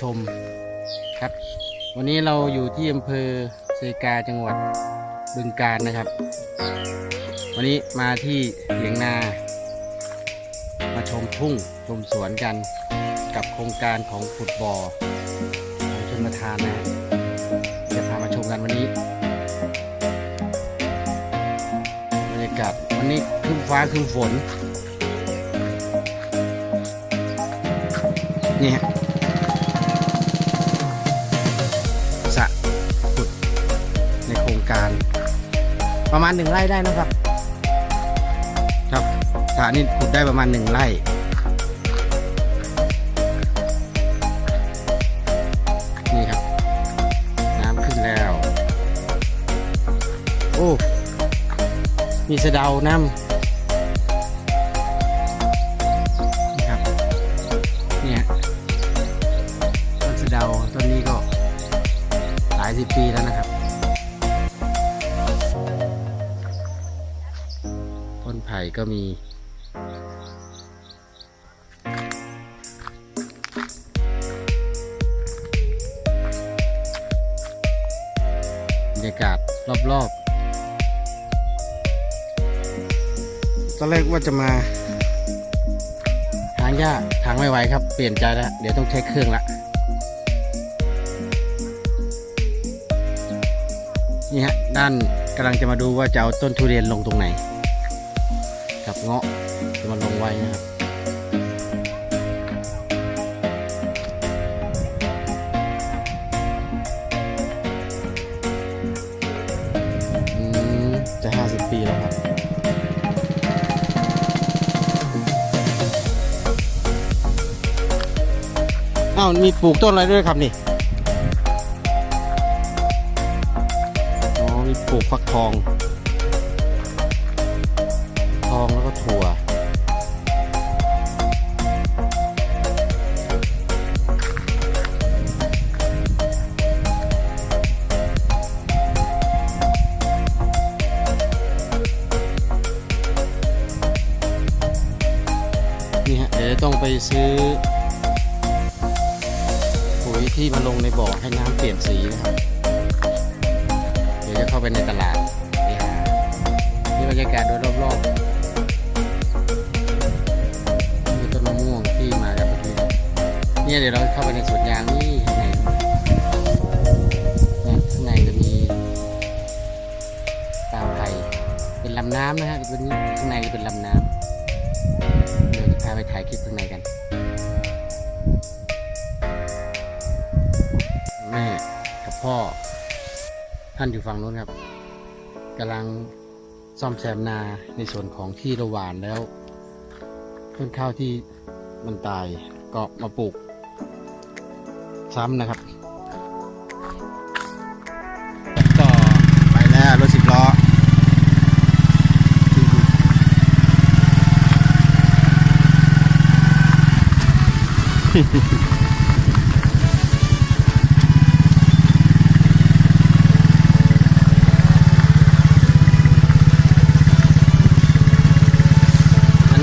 ชมครับ วันนี้เราอยู่ที่อำเภอเซกาจังหวัดบึงกาฬนะครับ วันนี้มาที่เถียงนา มาชมทุ่งชมสวนกันกับโครงการของขุดบ่อของชนประทานนะฮะจะพามาชมกันวันนี้บรรยากาศวันนี้ครึ้มฟ้าครึ้มฝนนี่ฮะ ประมาณหนึ่งไร่ได้นะครับ ครับฐานนี่ขุดได้ประมาณหนึ่งไร่นี่ครับ น้ำขึ้นแล้ว โอ้ มีสะเดาน้ำ ก็มีบรรยากาศรอบๆ ตอนแรกว่าจะมาทางยากทางไม่ไหวครับ เปลี่ยนใจแล้ว เดี๋ยวต้องใช้เครื่องละนี่ฮะด้านกำลังจะมาดูว่าจะเอาต้นทุเรียนลงตรงไหน เงาะจะมาลงไว้นะครับอืมจะห้าสิบปีแล้วครับอ้าวมีปลูกต้นอะไรด้วยครับนี่อ๋อมีปลูกฟักทอง ซื้อ ปุ๋ยที่มาลงในบ่อให้น้ำเปลี่ยนสีนะครับ เดี๋ยวจะเข้าไปในตลาดไปหานี่บรรยากาศโดยรอบๆมีต้นมะม่วงที่มาจากเมื่อกี้เนี่ยเดี๋ยวเราเข้าไปในสวนยางนี่ข้างในข้างในจะมีตาไผ่เป็นลำน้ำนะฮะตัวนี้ข้างในจะเป็นลำน้ำเดี๋ยวจะพาไปถ่ายคลิปข้างในกันานอยู่ฝั่งนู้นครับกำลังซ่อมแซมนาในส่วนของที่ระหว่านแล้วต้นข้าวที่มันตายก็มาปลูก ซ้ำนะครับก็ไปแล้วรถสิบล้อ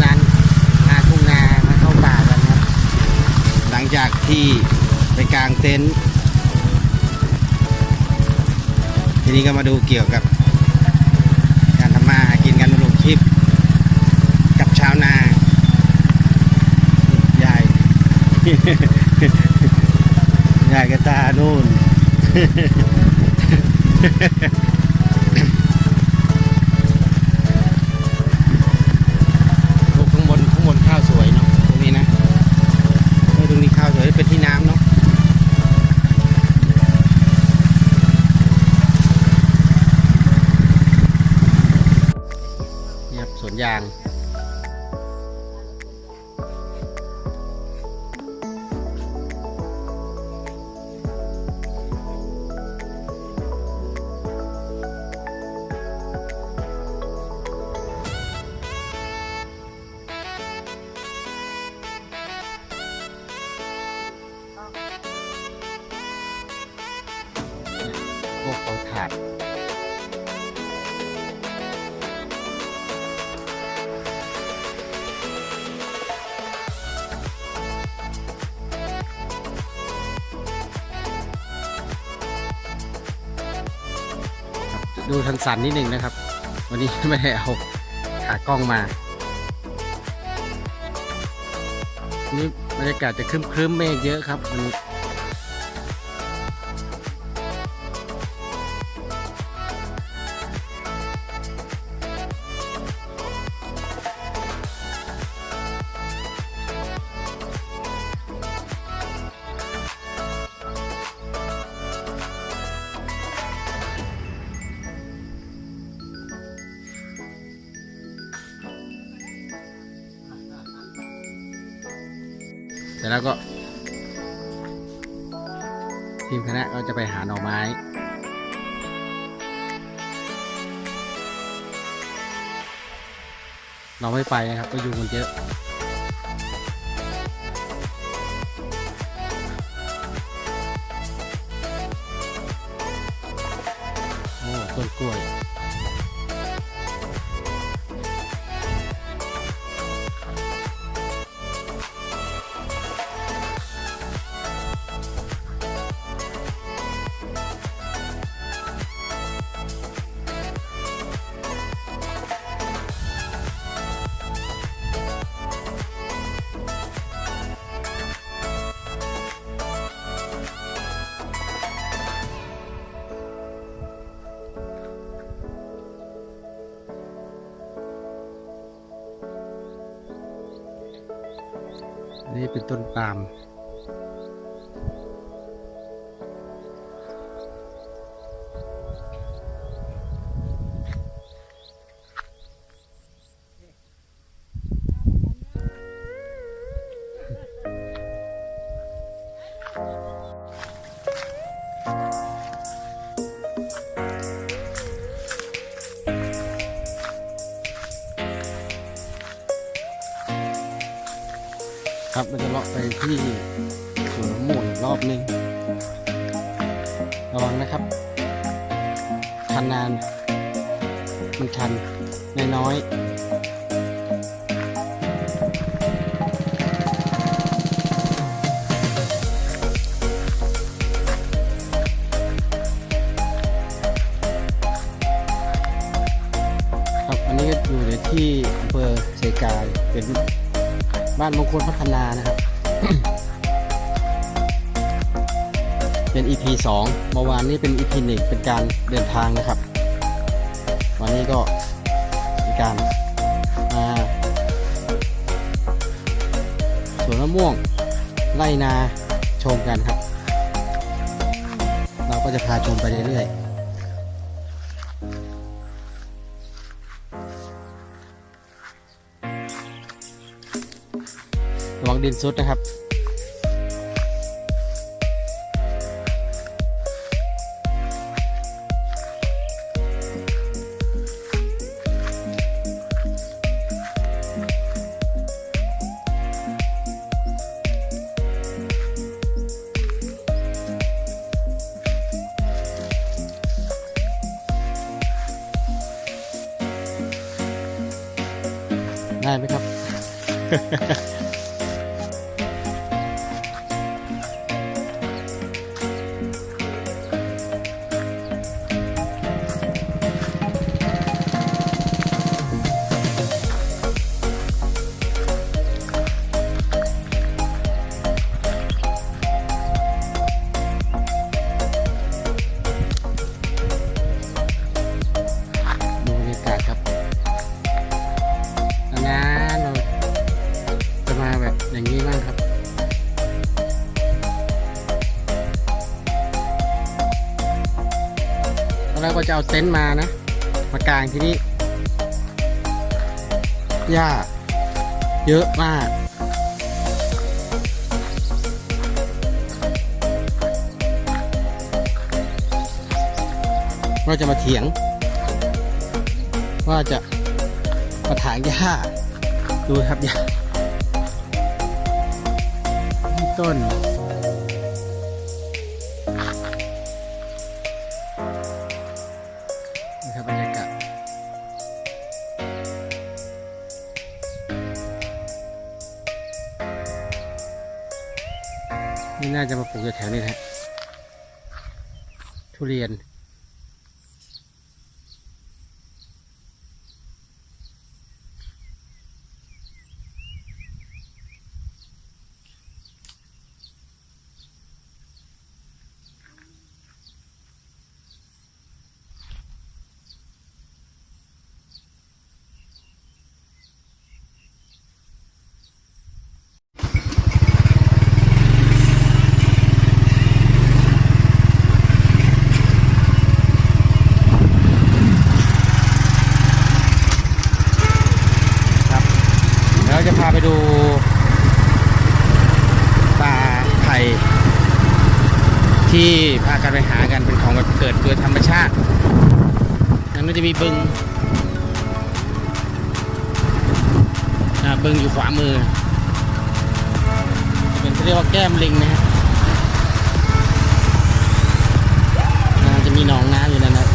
นานๆมาทุ่งนามาเข้าป่ากันครับ หลังจากที่ไป กางเต็นท์ทีนี้ก็มาดูเกี่ยวกับ การทำมาหากินกันลงคลิปกับชาวนา ยาย ยายกระตานู่น ดูทันสันนิดหนึ่งนะครับ วันนี้ไม่ได้เอาขากล้องมานี่บรรยากาศจะครึ้มครึ้มๆเมฆเยอะครับวันนี้ ร็จแล้วก็ ทีมคณะก็จะไปหาหน่อไม้เราไม่ไปนะครับก็ยุงมันเยอะโอ้ต้นกล้วย นี่เป็นต้นปาล์ม ครับเราจะเลาะไปที่สวนมะม่วงอีกรอบหนึงระวังนะครับชันนาน มันชันน้อยๆ บ้านมงคลพัฒนานะครับ เป็น EP 2เมื่อวานนี้เป็น EP 1เป็นการเดินทางนะครับ วันนี้ก็เป็นการมาสวนมะม่วงไล่นาชมกันครับ เราก็จะพาชมไปเรื่อยๆ ดินซุดนะครับ ได้ไหมครับดูบ เอาเต็นท์มานะ มากางที่นี่หญ้าเยอะมาก เราจะมาเถียง ว่าจะมาถางหญ้า ดูครับหญ้าต้น นี่น่าจะมาปลูกแถวนี้แหละทุเรียน ที่พากันไปหากันเป็นของแบบเกิดโดยธรรมชาตินั้นก็จะ มีบึงอ่าบึงอยู่ขวามือ เป็นเขาเรียกว่าแก้มลิงนะฮะจะมีหนองน้ำอยู่นั่นนะ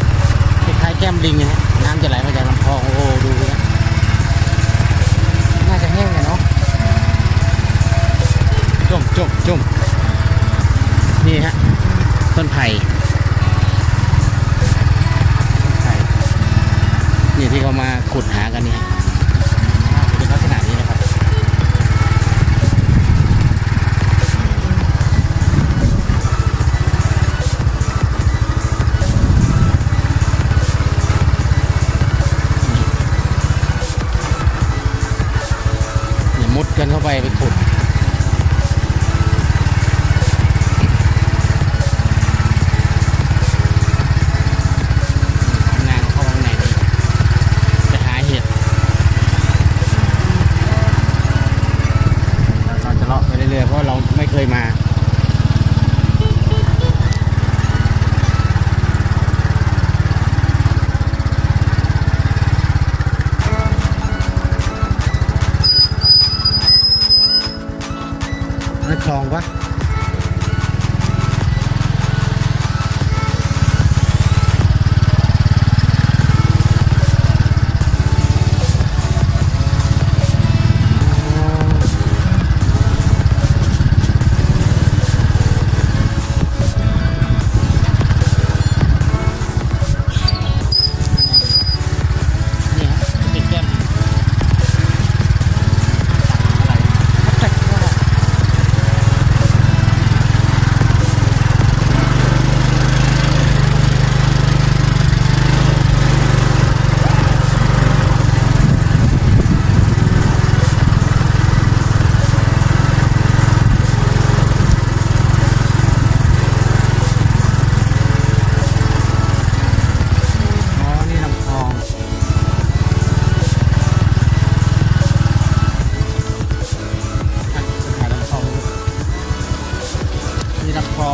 คล้ายๆแก้มลิงนะฮะน้ำจะไหลมาจากลำคลองโอ้ดูนะน่าจะแห้งเลยเนาะจมจมจมนี่ฮะต้นไผ่ต้นไผ่นี่ ที่เขามาขุดหากันนี่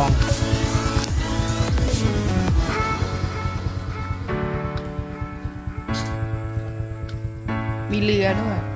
องมีเรือด้วย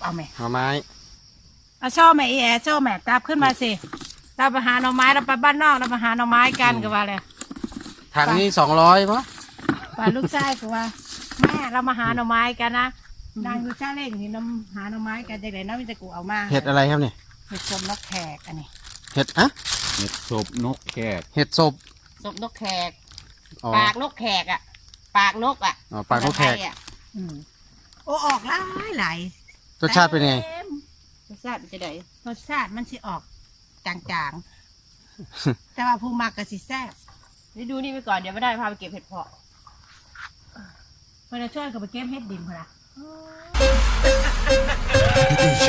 เก็บเอาไหมหน่อไม้เอาช่อแม่อีแอช่อแม่กลับขึ้นมาสิเราไปหาหน่อไม้เราไปบ้านนอกเราไปหาหน่อไม้กันก็ว่าเลยถังนี้สองร้อยปะว่าลูกชายก็ว่า แม่เรามาหาหน่อไม้กันนะนางดูชาเล่งนี่น้ำหาหน่อไม้กันจากไหนน้ำมันจะกูเอามาเห็ดอะไรครับเนี่ยเห็ดชมนกแขกอันนี้เห็ดอะเห็ดศพนกแขกเห็ดศพศพนกแขกอ๋อปากนกแขกอะ ปากนกอะอ๋อปลากนกแขกภษไทยอะอืมโอ้ออกหลายหลาย รสชาติเป็นไงต็มรสชาติมันจะไดรสชาติมันสิออกจางๆ แต่ว่าผู้มักก็สิแซ่บนี่ดูนี่ไปก่อนเดี๋ยวไม่ได้พาไปเก็บเห็ดเพาะเพื่อนช่วยกับไปเก็บเฮ็ดดินพอละ DJ